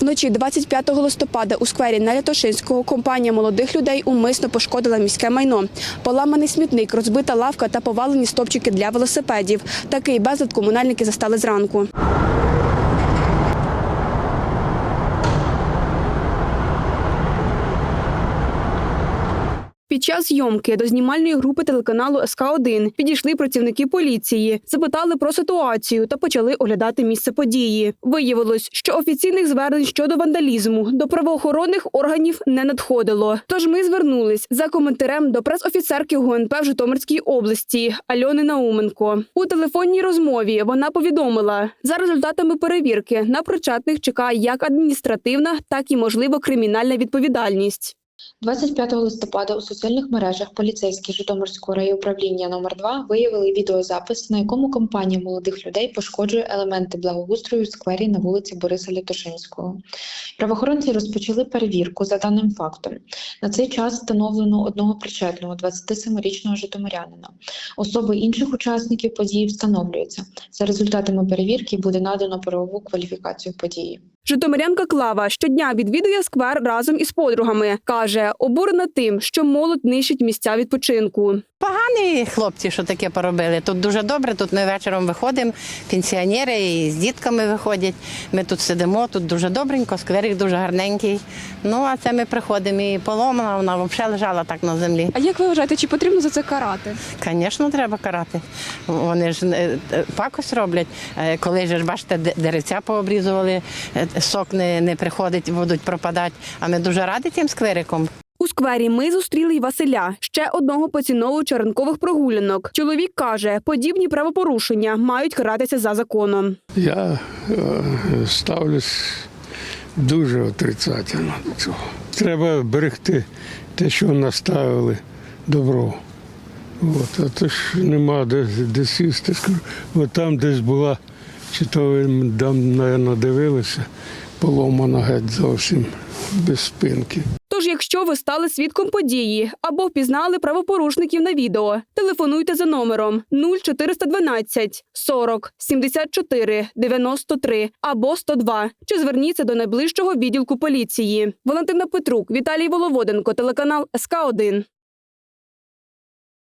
Вночі 25 листопада у сквері Нелятошинського компанія молодих людей умисно пошкодила міське майно. Поламаний смітник, розбита лавка та повалені стопчики для велосипедів. Такий безлад комунальники застали зранку. Під час зйомки до знімальної групи телеканалу СК 1 підійшли працівники поліції, запитали про ситуацію та почали оглядати місце події. Виявилось, що офіційних звернень щодо вандалізму до правоохоронних органів не надходило. Тож ми звернулись за коментарем до прес-офіцерки ГУНП в Житомирській області Альони Науменко. У телефонній розмові вона повідомила, за результатами перевірки на причетних чекає як адміністративна, так і можливо кримінальна відповідальність. 25 листопада у соціальних мережах поліцейські Житомирського райуправління номер 2 виявили відеозапис, на якому компанія молодих людей пошкоджує елементи благоустрою у сквері на вулиці Бориса Лятошинського. Правоохоронці розпочали перевірку за даним фактом. На цей час встановлено одного причетного 27-річного житомирянина. Особи інших учасників події встановлюються. За результатами перевірки буде надано правову кваліфікацію події. Житомирянка Клава щодня відвідує сквер разом із подругами. Каже, обурена тим, що молодь нищить місця відпочинку. Погані хлопці, що таке поробили. Тут дуже добре. Тут ми вечором виходимо, пенсіонери і з дітками виходять. Ми тут сидимо, тут дуже добренько, скверик дуже гарненький. Ну а це ми приходимо і поломана, вона взагалі лежала так на землі. А як ви вважаєте, чи потрібно за це карати? Звісно, треба карати. Вони ж е, е, пакость роблять. Е, Коли ж бачите, де- деревця пообрізували, сок не, не приходить, будуть пропадати. А ми дуже раді тим сквериком. У сквері ми зустріли й Василя, ще одного поціновувача ранкових прогулянок. Чоловік каже, подібні правопорушення мають каратися за законом. Я е, ставлюсь дуже отрицательно до цього. Треба берегти те, що наставили добро. От, а то ж нема де, де сісти. Скажу, От там десь була, чи то ви там, мабуть, дивилися, поломана геть зовсім без спинки. Тож, якщо ви стали свідком події або впізнали правопорушників на відео, телефонуйте за номером 0412 40 74 93 або 102 чи зверніться до найближчого відділку поліції. Валентина Петрук, Віталій Воловоденко, телеканал СК 1